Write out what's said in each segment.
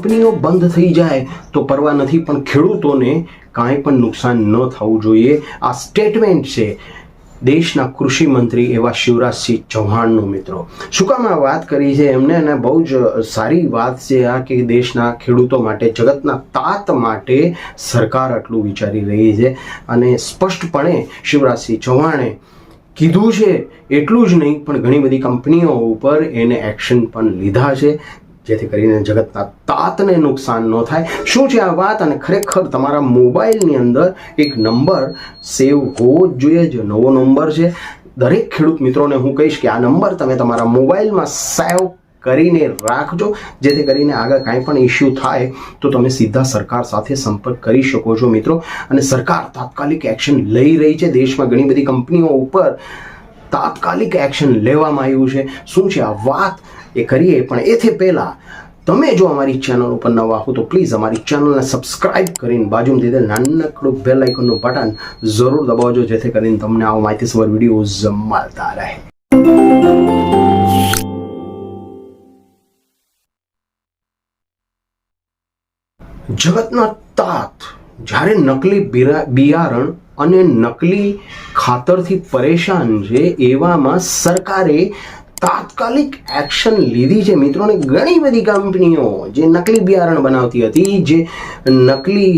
કંપનીઓ બંધ થઈ જાય તો પરવા નથી, પણ ખેડૂતોને કાંઈ પણ નુકસાન ન થવું જોઈએ. આ સ્ટેટમેન્ટ છે દેશના કૃષિ મંત્રી એવા શિવરાજસિંહ ચૌહાણનું મિત્રો. શું કામ આ વાત કરી છે એમને? અને બહુ જ સારી વાત છે આ કે દેશના ખેડૂતો માટે, જગતના તાત માટે સરકાર આટલું વિચારી રહી છે. અને સ્પષ્ટપણે શિવરાજસિંહ ચૌહાણે કીધું છે, એટલું જ નહીં, પણ ઘણી બધી કંપનીઓ ઉપર એને એક્શન પણ લીધા છે. જેથી કરીને જગતના તાતને નુકસાન ન થાય. શું છે આ વાત? અને ખરેખર તમારા મોબાઈલની અંદર એક નંબર સેવ હોવો જ જોઈએ, જે નવો નંબર છે. દરેક ખેડૂત મિત્રોને હું કહીશ કે આ નંબર તમે તમારા મોબાઈલમાં સેવ કરીને રાખજો, જેથી કરીને આગળ કાંઈ પણ ઇસ્યુ થાય તો તમે સીધા સરકાર સાથે સંપર્ક કરી શકો છો મિત્રો. અને સરકાર તાત્કાલિક એક્શન લઈ રહી છે. દેશમાં ઘણી બધી કંપનીઓ ઉપર તાત્કાલિક એક્શન લેવામાં આવ્યું છે. શું છે આ વાત? એ કરીએ. પણ એથી પહેલાં તમે જો અમારી ચેનલ ઉપર નવા હો તો પ્લીઝ અમારી ચેનલને સબસ્ક્રાઇબ કરીને બાજુમાં દીધેલ નાનકડું બેલ આઇકનનું બટન જરૂર દબાવજો, જેથી કરીને તમને આવા માહિતીસભર વિડીયોઝ મળતા રહે. જગતના તાત જ્યારે નકલી બિયારણ અને નકલી ખાતરથી પરેશાન છે એવામાં સરકારે તાત્કાલિક એક્શન લીધી છે. મિત્રોને, ઘણી બધી કંપનીઓ જે નકલી બિયારણ બનાવતી હતી, જે નકલી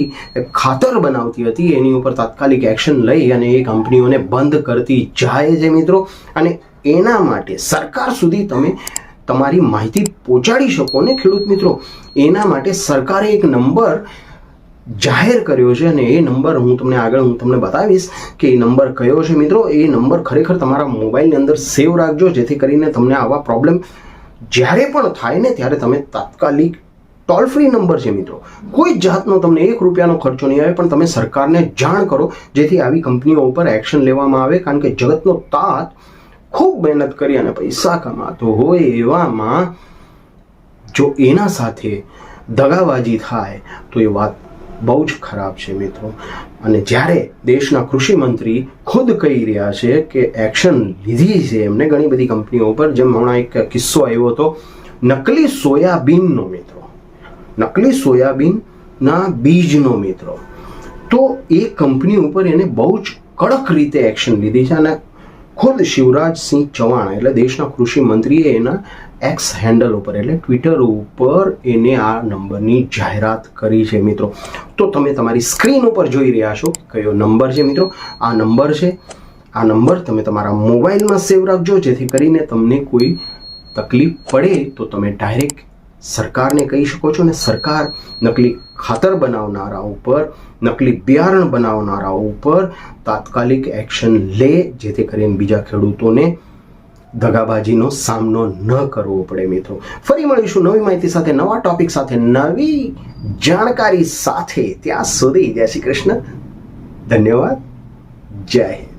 ખાતર બનાવતી હતી, એની ઉપર તાત્કાલિક એક્શન લઈ અને એ કંપનીઓને બંધ કરતી જાય છે મિત્રો. અને એના માટે સરકાર સુધી તમે તમારી માહિતી પહોંચાડી શકો ને ખેડૂત મિત્રો. એના માટે સરકારે એક નંબર જાહેર કર્યો છે અને એ નંબર હું તમને આગળ હું તમને બતાવીશ કે એ નંબર કયો છે મિત્રો. એ નંબર ખરેખર તમારા મોબાઈલની અંદર સેવ રાખજો, જેથી કરીને તમને આવા પ્રોબ્લેમ જ્યારે પણ થાય ને ત્યારે તમે તાત્કાલિક ટોલ ફ્રી નંબર છે મિત્રો. કોઈ જાતનો તમને એક રૂપિયાનો ખર્ચો નહીં આવે, પણ તમે સરકારને જાણ કરો, જેથી આવી કંપનીઓ ઉપર એક્શન લેવામાં આવે. કારણ કે જગતનો તાત ખૂબ મહેનત કરી અને પૈસા કમાતો હોય એવામાં જો એના સાથે દગાબાજી થાય, તો એ વાત બહુ જ ખરાબ છે મિત્રો. અને જ્યારે દેશના કૃષિ મંત્રી ખુદ કહી રહ્યા છે કે એક્શન લીધી છે એમને ઘણી બધી કંપનીઓ ઉપર. જેમ હમણાં એક કિસ્સો આવ્યો હતો, નકલી સોયાબીનનો મિત્રો. નકલી સોયાબીનના બીજનો મિત્રો. તો એ કંપની ઉપર એને બહુ જ કડક રીતે એક્શન લીધી છે અને ખુદ શિવરાજસિંહ ચૌહાણ, એટલે દેશના કૃષિ મંત્રીએ એના એક્સ હેન્ડલ ઉપર, એટલે ટ્વિટર ઉપર એને આ નંબરની જાહેરાત કરી છે મિત્રો. તો તમે તમારી સ્ક્રીન ઉપર જોઈ રહ્યા છો કયો નંબર છે મિત્રો? આ નંબર છે. આ નંબર તમે તમારા મોબાઈલમાં સેવ રાખજો, જેથી કરીને તમને કોઈ તકલીફ પડે તો તમે ડાયરેક્ટ સરકારને કહી શકો છો ને સરકાર નકલી ખાતર બનાવનારા ઉપર, નકલી બિયારણ બનાવનારા ઉપર તાત્કાલિક એક્શન લે, જેથી કરીને બીજા ખેડૂતોને દગાબાજીનો સામનો ન કરવો પડે મિત્રો. ફરી મળીશું નવી માહિતી સાથે, નવા ટોપિક સાથે, નવી જાણકારી સાથે. ત્યાં સુધી જય શ્રી કૃષ્ણ. ધન્યવાદ. જય